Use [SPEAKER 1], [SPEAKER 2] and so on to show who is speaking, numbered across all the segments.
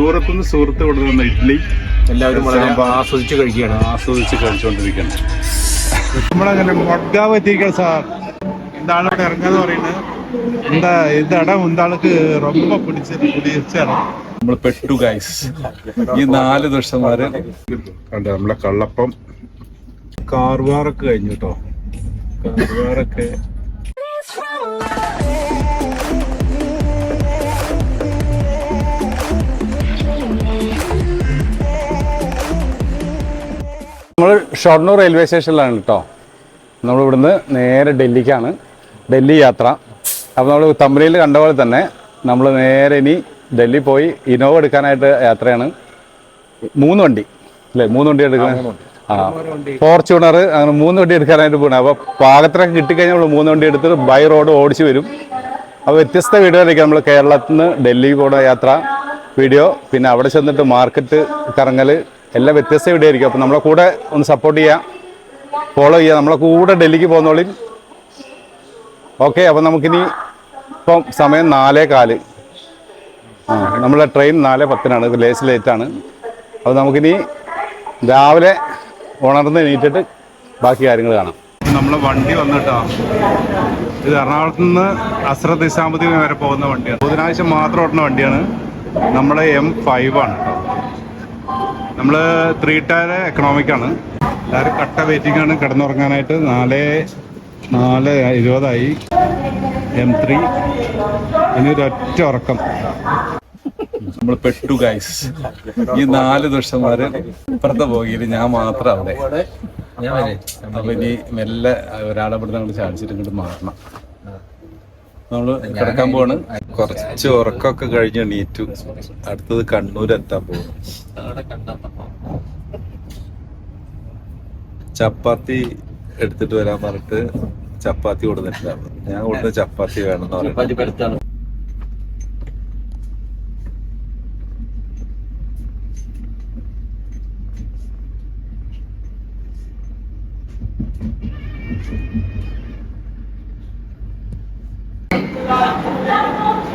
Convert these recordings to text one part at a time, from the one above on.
[SPEAKER 1] ദൂരത്തു നിന്ന് സുഹൃത്ത് കൊണ്ടുവന്ന ഇഡ്ഡലി
[SPEAKER 2] എല്ലാവരും വളരെ ആസ്വദിച്ച് കഴിക്കുകയാണ്.
[SPEAKER 1] ആസ്വദിച്ച് കഴിച്ചുകൊണ്ടിരിക്കുകയാണ്. നമ്മളങ്ങനെ മൊഡ്ഗാവ് എത്തിയിരിക്കണം സാർ. എന്താണ് അവിടെ ഇറങ്ങാന്ന് പറയുന്നത്? എന്താ ഇത് ഇടം എന്താൾക്ക് റൊമ്പ പിടിച്ച പിടിച്ച നമ്മൾ പെട്ടു ഗൈസ് ഈ നാല് ദിവസം വരെ കണ്ട നമ്മളെ കള്ളപ്പം. കാർവാറൊക്കെ കഴിഞ്ഞു കേട്ടോ കാർവാറൊക്കെ.
[SPEAKER 3] നമ്മൾ ഷൊർണൂർ റെയിൽവേ സ്റ്റേഷനിലാണ് കേട്ടോ നമ്മൾ ഇവിടുന്ന് നേരെ ഡൽഹിക്കാണ്. ഡൽഹി യാത്ര. അപ്പോൾ നമ്മൾ തമ്പനിയിൽ കണ്ട പോലെ തന്നെ നമ്മൾ നേരെ ഇനി ഡൽഹി പോയി ഇനോവ എടുക്കാനായിട്ട് യാത്രയാണ്. മൂന്ന് വണ്ടി. അല്ലേ? മൂന്ന് വണ്ടി എടുക്കാൻ ആ ഫോർച്യൂണർ അങ്ങനെ മൂന്ന് വണ്ടി എടുക്കാനായിട്ട് പോകണം അപ്പോൾ പാകത്തിനൊക്കെ കിട്ടിക്കഴിഞ്ഞാൽ നമ്മൾ മൂന്ന് വണ്ടി എടുത്തിട്ട് ബൈ റോഡ് ഓടിച്ച് വരും. അപ്പോൾ വ്യത്യസ്ത വീടുകളിലേക്ക് നമ്മൾ കേരളത്തിൽ നിന്ന് ഡൽഹി പോണ യാത്ര. വീഡിയോ. പിന്നെ അവിടെ ചെന്നിട്ട് മാർക്കറ്റ് കറങ്ങൽ എല്ലാം വ്യത്യസ്ത ഇവിടെ ആയിരിക്കും അപ്പോൾ നമ്മളെ കൂടെ ഒന്ന് സപ്പോർട്ട് ചെയ്യുക ഫോളോ ചെയ്യുക നമ്മളെ കൂടെ ഡൽഹിക്ക് പോകുന്നോളിൽ. ഓക്കെ അപ്പോൾ നമുക്കിനി ഇപ്പം സമയം നാലേ കാൽ. ആ നമ്മളെ ട്രെയിൻ നാല് പത്തിനാണ്. ലേസ് ലേറ്റാണ് അപ്പോൾ നമുക്കിനി രാവിലെ ഉണർന്ന് എണീറ്റിട്ട് ബാക്കി കാര്യങ്ങൾ കാണാം.
[SPEAKER 1] നമ്മളെ വണ്ടി വന്നിട്ടാ. ഇത് എറണാകുളത്ത് നിന്ന് അസ്രത് നിസാമുദ്ദീൻ വരെ പോകുന്ന വണ്ടിയാണ്. ബുധനാഴ്ച മാത്രം ഓടുന്ന വണ്ടിയാണ്. നമ്മളെ എം ഫൈവ് ആണ്. നമ്മൾ ത്രീ ടയർ എക്കണോമിക് ആണ്. എല്ലാവരും കട്ട വെയിറ്റിംഗ് ആണ്. കിടന്നുറങ്ങാനായിട്ട് നാല് നാല് ഇരുപതായി. എം ത്രീ ഇനി ഒരൊറ്റ ഉറക്കം. നമ്മൾ പെട്ടു ഗൈസ് ഈ നാല് ദിവസമാര് ഇപ്പുറത്തെ പോകിയില്ല ഞാൻ മാത്രം അവിടെ. അപ്പൊ ഇനി മെല്ലെ ഒരാളെ ഇവിടുന്ന് നമ്മൾ ചാടിച്ചിട്ട് ഇങ്ങോട്ട് മാറണം. നമ്മൾ കിടക്കാൻ പോവാണ്. കുറച്ച് ഉറക്കമൊക്കെ കഴിഞ്ഞ് എണീറ്റു. അടുത്തത് കണ്ണൂർ എത്താൻ പോകും ചപ്പാത്തി എടുത്തിട്ട് വരാൻ പറഞ്ഞിട്ട് ചപ്പാത്തി കൊടുത്തിട്ടുണ്ടായിരുന്നു ഞാൻ കൊടുത്ത ചപ്പാത്തി വേണമെന്ന് പറഞ്ഞു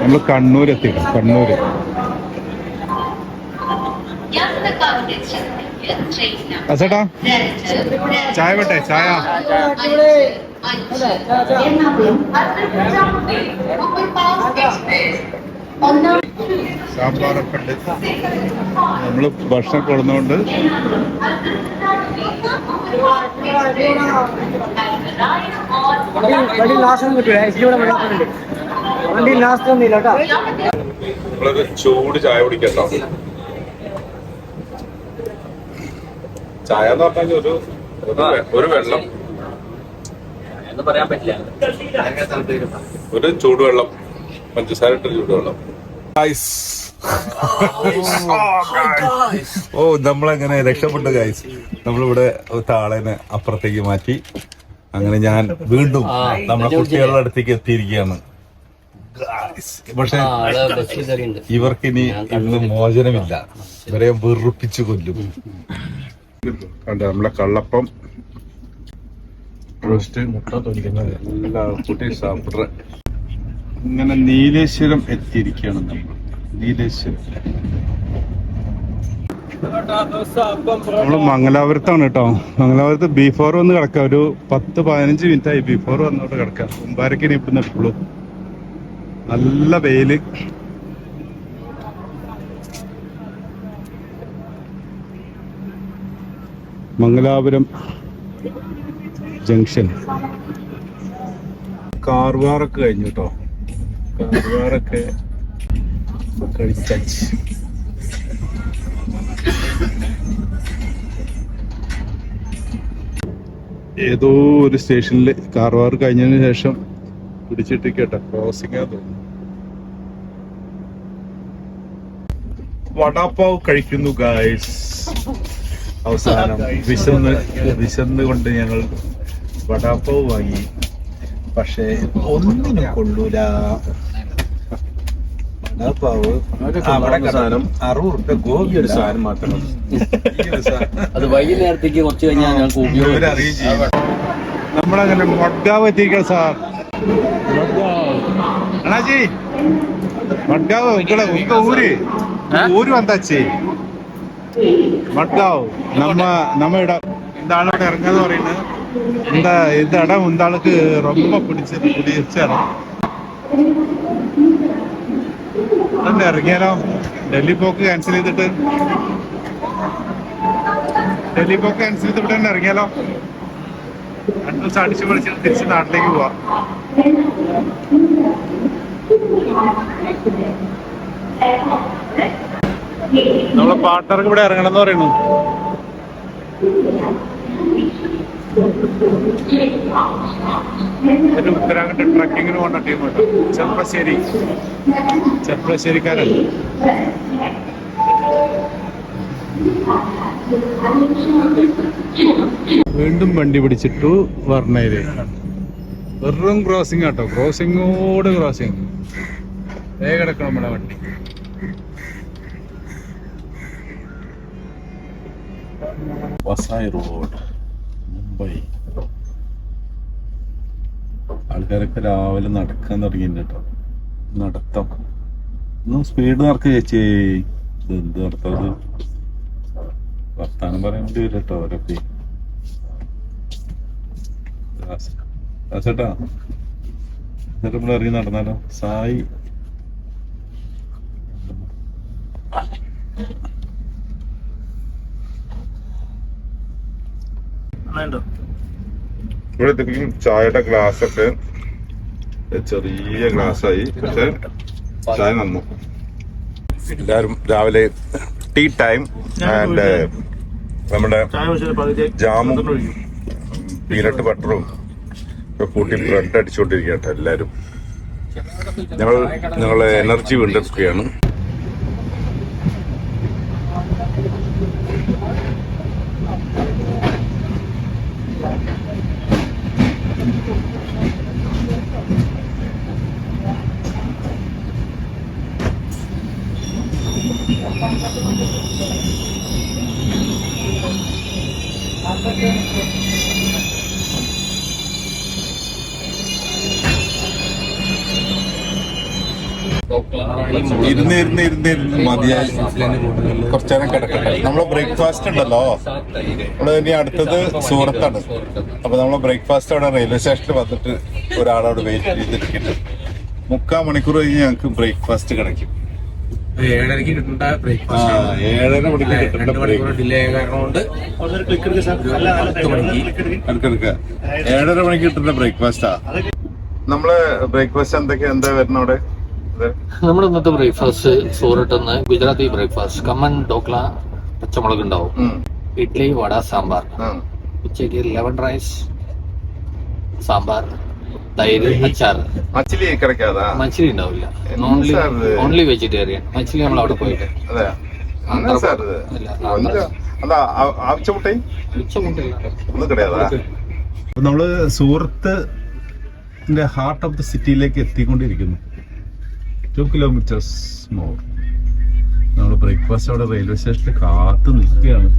[SPEAKER 1] നമ്മൾ കണ്ണൂർ എത്തി കണ്ണൂർ ചേട്ടാ ചായ. വേട്ടെ ചായ സാമ്പാറൊക്കെ ഉണ്ട് നമ്മൾ ഭക്ഷണം
[SPEAKER 4] വണ്ടി ലാസ്റ്റ് വണ്ടി ലാസ്റ്റ് ഒന്നും ഇല്ല കേട്ടോ.
[SPEAKER 1] നമ്മളൊരു ചൂട് ചായ കുടിക്കട്ടോ ചായ എന്ന് പറഞ്ഞാൽ ഒരു ഒരു വെള്ളം.
[SPEAKER 2] പറയാൻ പറ്റില്ല.
[SPEAKER 1] ഒരു ചൂടുവെള്ളം. പഞ്ചസാര ഇട്ട ചൂടുവെള്ളം ഓ നമ്മളങ്ങനെ രക്ഷപ്പെട്ടു ഗൈസ് നമ്മളിവിടെ താളേനെ അപ്പുറത്തേക്ക് മാറ്റി. അങ്ങനെ ഞാൻ വീണ്ടും നമ്മുടെ കുട്ടികളുടെ അടുത്തേക്ക് എത്തിയിരിക്കുകയാണ്. Guys, ഇവർക്ക് ഇവർക്കിനി ഇന്ന് മോചനമില്ല. ഇവരെ വെറുപ്പിച്ചു കൊല്ലും. കണ്ട നമ്മളെ കള്ളപ്പം. റോസ്റ്റ് കുട്ടി സാപ്പിട്ര ഇങ്ങനെ നീലേശ്വരം എത്തിയിരിക്കുകയാണ് നമ്മൾ. നീലേശ്വരം. നമ്മൾ മംഗലാപുരത്താണ് കേട്ടോ. മംഗലാപുരത്ത് ബിഫോർ വന്ന് കിടക്കാം. ഒരു പത്ത് പതിനഞ്ച് മിനിറ്റ് ആയി ബിഫോർ വന്നോട്ട് കിടക്കാം. കുമ്പാരക്കിനി ഇപ്പം എടുക്കുള്ളൂ നല്ല വെയിൽ. മംഗലാപുരം ജംഗ്ഷൻ. കാർവാറൊക്കെ കഴിഞ്ഞു കേട്ടോ കാർവാറൊക്കെ കഴിച്ചു ഏതോ ഒരു സ്റ്റേഷനിൽ കാർവാർ കഴിഞ്ഞതിന് ശേഷം പിടിച്ചിട്ട് കേട്ടോ. ക്രോസിംഗ് തോന്നുന്നു. വടാപ്പാവ് കഴിക്കുന്നു ഗായ്സ് അവസാനം വിശന്ന് വിശന്ന് കൊണ്ട് ഞങ്ങൾ വടാപ്പാവ് വാങ്ങി. പക്ഷേ ഒന്നിനും കൊള്ളൂല. വടാപ്പാവ് അവിടെ സാധനം. അറുപത് റുപ്യ ഗോപി ഒരു സാധനം മാത്രം
[SPEAKER 2] അത് വൈകുന്നേരത്തേക്ക് കുറച്ച് കഴിഞ്ഞാൽ ഞങ്ങൾക്ക്
[SPEAKER 1] ഇവരറിയും ചെയ്യും. നമ്മളങ്ങനെ മൊട്ടാവ് എത്തിയിരിക്കണം സാർ. ಅಣ್ಣಾಜಿ ಮಡ್ಗಾವ್ ಇಗಳ ಉಂಕ ഊര്. ഊര് ಅಂತಾಚಿ മഡ്ഗാവ് നമ്മ നമ്മ ഇടം இந்த ஆளோட இறங்காது வரையின்னு இந்த இந்த இடம் இந்த ஆளுக்கு ரொம்ப பிடிச்சது பிடிச்ச இடம் അതുകൊണ്ട് ഇറങ്ങിയാലോ? ഡൽഹി പോക്ക് ക്യാൻസൽ ചെയ്തിട്ട്. ഡൽഹി പോക്ക് ക്യാൻസൽ ചെയ്തിട്ട് തന്നെ ഇറങ്ങിയാലോ? രണ്ടു ദിവസം അടിച്ചു പൊളിച്ചിട്ട് തിരിച്ച് നാട്ടിലേക്ക് പോവാ. നമ്മളെ പാർട്ട്ണർക്ക് ഇവിടെ ഇറങ്ങണം എന്ന് പറയുന്നു ഉത്തരാഖണ്ഡ് ട്രക്കിങ്ങിന് പോകേണ്ട ടീം കേട്ടോ ചെർപ്പശ്ശേരി ചെർപ്പശ്ശേരിക്കാരൻ വീണ്ടും വണ്ടി പിടിച്ചിട്ടു വർണയിൽ വെറും ക്രോസിംഗ് ആട്ടോ. ക്രോസിങ്ങോട് ക്രോസിംഗ് വേഗം നമ്മുടെ വണ്ടി. റോഡ് മുംബൈ. ആൾക്കാരൊക്കെ രാവിലെ നടക്കാൻ തുടങ്ങിയിട്ടുണ്ട് കേട്ടോ. നടത്തം. ഒന്നും സ്പീഡ് നടക്കുക ചേച്ചി. എന്ത് നടത്തത് വർത്താനം പറയാൻ വേണ്ടി വരും കേട്ടോ അവരൊക്കെ. ചേട്ടാ എന്നിട്ട് നമ്മൾ ഇറങ്ങി നടന്നാലോ? സായി ഇവിടെ എത്തിക്കും ചായയുടെ ഗ്ലാസ് ഒക്കെ ചെറിയ ഗ്ലാസ് ആയി. പക്ഷെ ചായ നന്നു. എല്ലാരും രാവിലെ ടീ ടൈം ആൻഡ് നമ്മുടെ ജാമും പീനട്ട് ബട്ടറും ഒക്കെ കൂട്ടി ബ്രെഡ് അടിച്ചുകൊണ്ടിരിക്കട്ടെ എല്ലാരും ഞങ്ങൾ ഞങ്ങളെ എനർജി വീണ്ടെടുക്കുകയാണ് ഇരുന്ന് ഇരുന്ന് ഇരുന്ന് ഇരുന്ന് മതിയായി. കുറച്ചേരം കിടക്കട്ടെ. നമ്മളെ ബ്രേക്ക്ഫാസ്റ്റ് ഉണ്ടല്ലോ. നമ്മൾ ഇനി അടുത്തത് സൂറത്താണ്. അപ്പൊ നമ്മളെ ബ്രേക്ക്ഫാസ്റ്റ് അവിടെ റെയിൽവേ സ്റ്റേഷനിൽ വന്നിട്ട് ഒരാളവിടെ വെയിറ്റ് ചെയ്തിരിക്കുന്നു. മുക്കാൽ മണിക്കൂർ കഴിഞ്ഞ് ഞങ്ങൾക്ക് ബ്രേക്ക്ഫാസ്റ്റ് കിടക്കും.
[SPEAKER 5] ഏഴരക്ക് കിട്ടേണ്ട ബ്രേക്ക്ഫാസ്റ്റ്
[SPEAKER 1] ഏഴര മണിക്ക് കിട്ടേണ്ട
[SPEAKER 5] രണ്ട് മണിക്കൂർ
[SPEAKER 1] ബ്രേക്ക്
[SPEAKER 5] ഡിലേ കാരണം കൊണ്ട് പത്ത് മണിക്ക്.
[SPEAKER 1] എടുക്കെടുക്ക ഏഴര മണിക്ക് കിട്ടുന്ന ബ്രേക്ക്ഫാസ്റ്റാ നമ്മൾ ബ്രേക്ക്ഫാസ്റ്റ് എന്തൊക്കെയാ എന്താ വരുന്ന അവിടെ?
[SPEAKER 2] നമ്മുടെ ഇന്നത്തെ ബ്രേക്ക്ഫാസ്റ്റ് സൂറട്ടെന്ന് ഗുജറാത്തി ബ്രേക്ക്ഫാസ്റ്റ് കമ്മൻ ഡോക്ല പച്ചമുളക് ഉണ്ടാവും.
[SPEAKER 1] ഇഡ്ലി
[SPEAKER 2] ഇഡ്ഡലി വട സാമ്പാർ. ഉച്ചയ്ക്ക് ലെമൺ റൈസ് സാമ്പാർ. തൈര് അച്ചാർ
[SPEAKER 1] മച്ചിലി കിടക്കാതാ
[SPEAKER 2] മച്ചിലി ഉണ്ടാവില്ല. ഓൺലി? ഓൺലി വെജിറ്റേറിയൻ മച്ചിലി നമ്മൾ അവിടെ പോയിട്ട്.
[SPEAKER 1] നമ്മൾ സൂറത്ത് ഹാർട്ട് ഓഫ് ദ സിറ്റിയിലേക്ക് എത്തിക്കൊണ്ടിരിക്കുന്നു. ടു കിലോമീറ്റേഴ്സ് മോർ നമ്മൾ ബ്രേക്ക്ഫാസ്റ്റ് അവിടെ റെയിൽവേ സ്റ്റേഷനിൽ കാത്തു നിൽക്കുകയാണ്.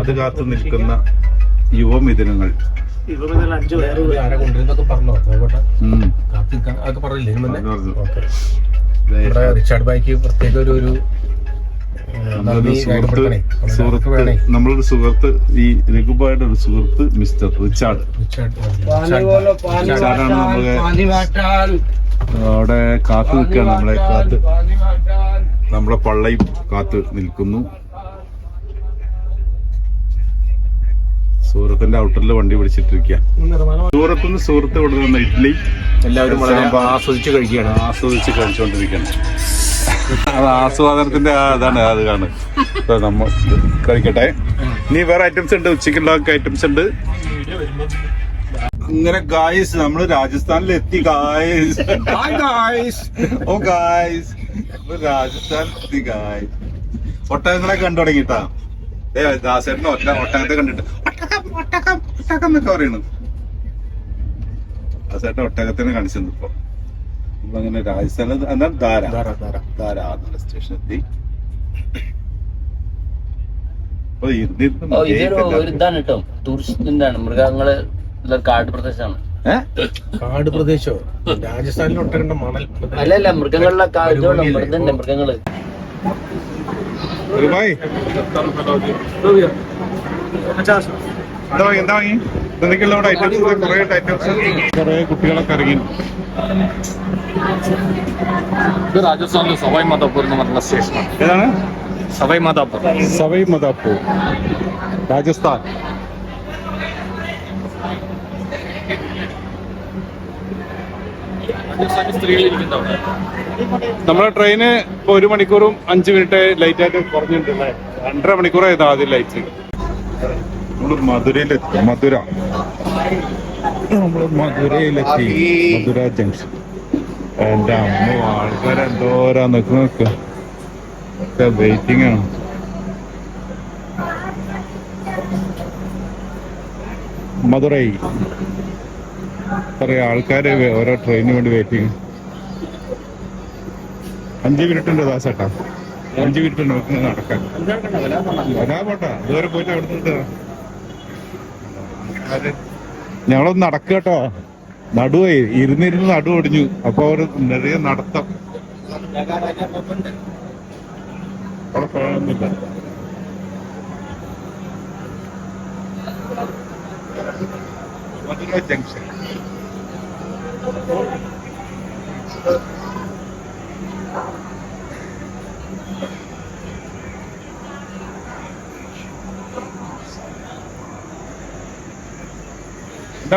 [SPEAKER 1] അത് കാത്തു നിൽക്കുന്ന യുവമിഥുനങ്ങൾ.
[SPEAKER 5] റിച്ചാർഡ് ബായിക്ക് പ്രത്യേക ഒരു ഒരു
[SPEAKER 1] നമ്മളൊരു സുഹൃത്ത് സുഹൃത്ത്
[SPEAKER 5] വേണേ.
[SPEAKER 1] നമ്മളൊരു സുഹൃത്ത് ഈ രഘുബായുടെ ഒരു സുഹൃത്ത് മിസ്റ്റർ റിച്ചാർഡ്.
[SPEAKER 5] റിച്ചാർഡ്
[SPEAKER 1] റിച്ചാർഡാണ് നമ്മളെ അവിടെ കാത്തു നിൽക്കുകയാണ് നമ്മളെ കാത്ത്. നമ്മളെ പള്ളയും കാത്ത് നിൽക്കുന്നു. സൂറത്തിന്റെ ഔട്ടറിൽ വണ്ടി പിടിച്ചിട്ടിരിക്കുക സൂറത്ത് നിന്ന് സൂറത്ത് കൊടുക്കുന്ന ഇഡ്ഡലി
[SPEAKER 5] എല്ലാവരും വളരെ. ആസ്വദിച്ച് കഴിക്കുകയാണ്.
[SPEAKER 1] ആസ്വദിച്ച് കഴിച്ചുകൊണ്ടിരിക്കുകയാണ് അത് ആസ്വാദനത്തിന്റെ അതാണ് അത് കാണും. നമ്മൾ നമ്മ കഴിക്കട്ടെ. ഇനി വേറെ ഐറ്റംസ് ഉണ്ട് ഉച്ചയ്ക്കുള്ള ഐറ്റംസ് ഉണ്ട്. അങ്ങനെ ഗായ്സ് നമ്മൾ രാജസ്ഥാനിൽ എത്തി ഗായ്സ് ഗായ്സ് ഓ ഗായ്സ് രാജസ്ഥാൻ എത്തി ഗായ്സ് ഒട്ടകങ്ങളെ കണ്ടു തുടങ്ങിട്ടാ. ഏ ദാസേട്ടന് ഒറ്റ ഒട്ടകത്തെ കണ്ടിട്ട്. ഒട്ടകം ഒട്ടകം ഒട്ടകം എന്നൊക്കെ പറയുന്നു ദാസേട്ടൻ ഒട്ടകത്തിനെ കാണിച്ചു ഇപ്പൊ നമ്മളങ്ങനെ രാജസ്ഥാനിൽ എന്താണ് ധാര
[SPEAKER 5] ധാര, ധാര.
[SPEAKER 1] ധാര ആദ്യ സ്റ്റേഷൻ എത്തി അപ്പൊ ഇരുന്നിരുന്ന്
[SPEAKER 2] ഓ ഇതൊരു
[SPEAKER 1] മതിയായി
[SPEAKER 2] ഒരു ഇതാണ് കേട്ടോ ടൂറിസ്റ്റിന്റെ ആണ് മൃഗങ്ങള് ഇതൊരു കാട് പ്രദേശമാണ്
[SPEAKER 1] ഏ?
[SPEAKER 5] കാട് പ്രദേശോ രാജസ്ഥാനിൽ ഒട്ടകണ്ട മണൽ
[SPEAKER 2] അല്ല അല്ല മൃഗങ്ങളിലെ കാ- ഇതുണ്ട് മൃഗണ്ട് മൃഗങ്ങള്
[SPEAKER 1] ദുബായ്
[SPEAKER 5] पचास
[SPEAKER 1] എന്താ വാങ്ങി എന്താ വാങ്ങി? എന്തൊക്കെയുള്ള ഇവിടെ ഐറ്റംസ് കുറേ ഐറ്റംസ് കുറേ കുട്ടികളൊക്കെ ഇറങ്ങി.
[SPEAKER 2] ഇത് രാജസ്ഥാനിലെ സവായ് മാതാപൂർ എന്ന് പറഞ്ഞ സ്റ്റേഷനാണ്.
[SPEAKER 1] ഏതാണ്?
[SPEAKER 2] സവായ് മാതാപൂർ
[SPEAKER 1] സവൈ മാതാപൂർ രാജസ്ഥാൻ. നമ്മളെ ട്രെയിന് ഇപ്പൊ ഒരു മണിക്കൂറും അഞ്ചു മിനിറ്റ് ലൈറ്റ് ആയിട്ട് കുറഞ്ഞിട്ടുണ്ട് രണ്ടര മണിക്കൂറായിരുന്നു ആദ്യം ലൈറ്റ് നമ്മൾ മധുരയിലെത്തി. മധുര. നമ്മളൊരു മധുരയിലെത്തി. മധുര ജംഗ്ഷൻ എന്റെ അമ്മ ആൾക്കാരെന്തോരാ നിക്ക് നോക്ക്. ഒക്കെ വെയിറ്റിംഗ് ആണ്. മധുരൈ. കുറെ ആൾക്കാര് ഓരോ ട്രെയിനിന് വേണ്ടി വെയിറ്റിംഗ് അഞ്ച് മിനിറ്റ് ഉണ്ട് ദാസേട്ടാ അഞ്ച് മിനിറ്റ് നമുക്ക് നടക്കാൻ. അതാ പോട്ടാ. ഇതുവരെ പോയിട്ട് അവിടെ നിന്ന് ഞങ്ങളൊന്ന് നടക്കുക കേട്ടോ. നടുവേ ഇരുന്നിരുന്ന് നടു ഒടിഞ്ഞു. അപ്പൊ അവർ നിറയെ നടത്തം. ജംഗ്ഷൻ.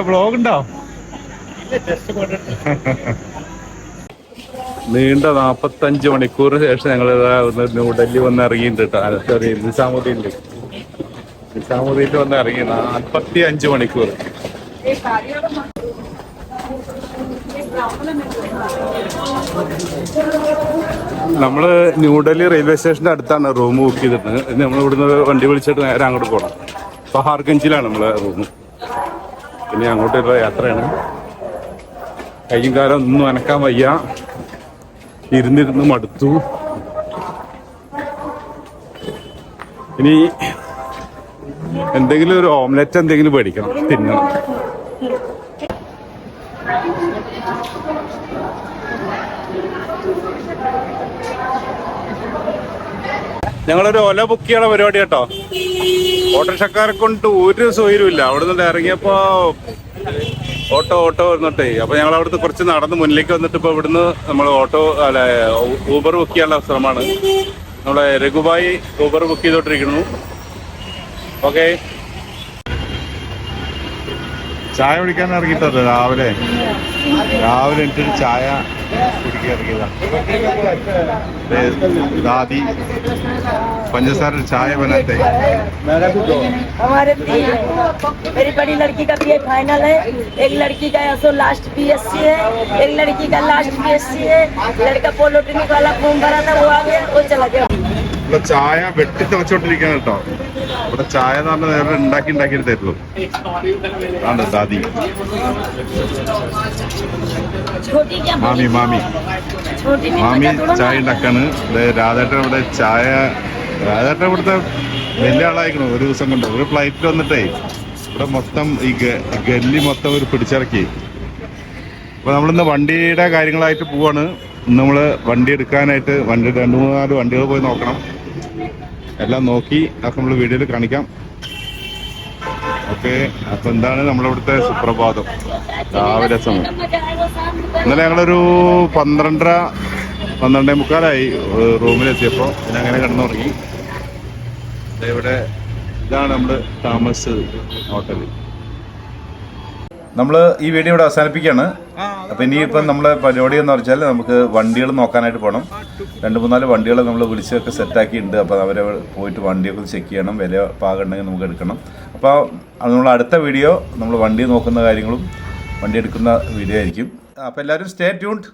[SPEAKER 1] ബ്ലോഗ് ഉണ്ടോ? നീണ്ട നാപ്പത്തഞ്ച് മണിക്കൂറിന് ശേഷം ഞങ്ങൾ ന്യൂഡൽഹി വന്ന് ഇറങ്ങിയിട്ടുണ്ട് കേട്ടോ സോറി നിസാമുദ്ദീനിൽ നിസാമുദ്ദീനിൽ വന്ന് ഇറങ്ങി. നാൽപ്പത്തി അഞ്ച് മണിക്കൂർ. നമ്മൾ ന്യൂഡൽഹി റെയിൽവേ സ്റ്റേഷന്റെ അടുത്താണ് റൂം ബുക്ക് ചെയ്തിട്ട് നമ്മൾ ഇവിടുന്ന് വണ്ടി വിളിച്ചിട്ട് നേരെ അങ്ങോട്ട് പോകണം പഹാർഗഞ്ചിലാണ് നമ്മളെ റൂം. പിന്നെ അങ്ങോട്ടുള്ള യാത്രയാണ്. കയ്യും കാലം ഒന്നും അനക്കാൻ വയ്യ. ഇരുന്നിരുന്ന് മടുത്തു. ഇനി എന്തെങ്കിലും ഒരു ഓംലെറ്റ് എന്തെങ്കിലും മേടിക്കണം തിന്നണം. ഞങ്ങളൊരു ഒല ബുക്ക് ചെയ്യണ പരിപാടി കേട്ടോ. ഓട്ടോറിക്ഷക്കാരെ കൊണ്ട് ഒരു സൗകര്യമില്ല അവിടെ നിന്ന് ഇറങ്ങിയപ്പോ ഓട്ടോ ഓട്ടോ വന്നിട്ടേ. അപ്പൊ ഞങ്ങൾ അവിടുന്ന് കുറച്ച് നടന്ന് മുന്നിലേക്ക് വന്നിട്ട് ഇപ്പൊ ഇവിടുന്ന് നമ്മൾ ഓട്ടോ അല്ല ഊബർ ബുക്ക് ചെയ്യാനുള്ള അവസരമാണ് നമ്മളെ രഘുബായി ഊബർ ബുക്ക് ചെയ്തോണ്ടിരിക്കുന്നു. ഓക്കെ ചായ കുടിക്കാൻ ഇറങ്ങിയിട്ടത് രാവിലെ രാവിലെ എന്നിട്ട് ചായ കുടിക്കാൻ ഇറങ്ങിയതാണ് ദാദി പഞ്ചസാര ചായ ബനാത്തെ
[SPEAKER 6] हमारे तीन मेरी बड़ी लड़की का बी फाइनल है एक लड़की का सो लास्ट बीएससी है एक लड़की का लास्ट बीएससी है लड़का पॉलिटेक्निक वाला फॉर्म भरा था वो आ गया वो चला गया
[SPEAKER 1] ഇവിടെ ചായ വെട്ടി തിളച്ചോണ്ടിരിക്കുകയാണ് കേട്ടോ ഇവിടെ ചായ എന്ന് പറഞ്ഞാൽ നേരെ ഉണ്ടാക്കി ഉണ്ടാക്കി തരുള്ളൂ. ദാദി. മാമി മാമി. മാമി ചായ ഉണ്ടാക്കാണ്. രാധേട്ടൻ ഇവിടെ ചായ രാധേട്ടൻ ഇവിടുത്തെ വലിയ ആളായിരിക്കണം ഒരു ദിവസം കൊണ്ട് ഒരു ഫ്ലൈറ്റിൽ വന്നിട്ടേ ഇവിടെ മൊത്തം ഈ ഗല്ലി മൊത്തം ഒരു പിടിച്ചിറക്കി. അപ്പൊ നമ്മളിന്ന് വണ്ടിയുടെ കാര്യങ്ങളായിട്ട് പോവാണ്. നമ്മൾ വണ്ടി എടുക്കാനായിട്ട് വണ്ടി രണ്ടു മൂന്നാൽ വണ്ടികൾ പോയി നോക്കണം. എല്ലാം നോക്കി അതൊക്കെ നമ്മൾ വീഡിയോയിൽ കാണിക്കാം. ഓക്കെ അപ്പൊ എന്താണ് നമ്മളിവിടുത്തെ സുപ്രഭാതം? രാവിലെ സമയം. ഇന്നലെ ഞങ്ങളൊരു പന്ത്രണ്ടര പന്ത്രണ്ടേ മുക്കാലായി റൂമിലെത്തിയപ്പോൾ പിന്നെ അങ്ങനെ കിടന്നുറങ്ങി. ഇവിടെ ഇതാണ് നമ്മൾ താമസിച്ചത് ഹോട്ടലിൽ നമ്മൾ ഈ വീഡിയോ ഇവിടെ അവസാനിപ്പിക്കുകയാണ്. അപ്പം ഇനിയിപ്പം നമ്മളെ പരിപാടി എന്ന് പറഞ്ഞാൽ നമുക്ക് വണ്ടികൾ നോക്കാനായിട്ട് പോകണം രണ്ട് മൂന്നാൽ വണ്ടികൾ നമ്മൾ വിളിച്ചൊക്കെ സെറ്റാക്കിയിട്ടുണ്ട്. അപ്പോൾ അവരെ പോയിട്ട് വണ്ടിയൊക്കെ ചെക്ക് ചെയ്യണം. വില പാകുണ്ടെങ്കിൽ നമുക്ക് എടുക്കണം. അപ്പോൾ നമ്മൾ അടുത്ത വീഡിയോ നമ്മൾ വണ്ടി നോക്കുന്ന കാര്യങ്ങളും വണ്ടി എടുക്കുന്ന വീഡിയോ ആയിരിക്കും. അപ്പോൾ എല്ലാവരും സ്റ്റേ ട്യൂൺഡ്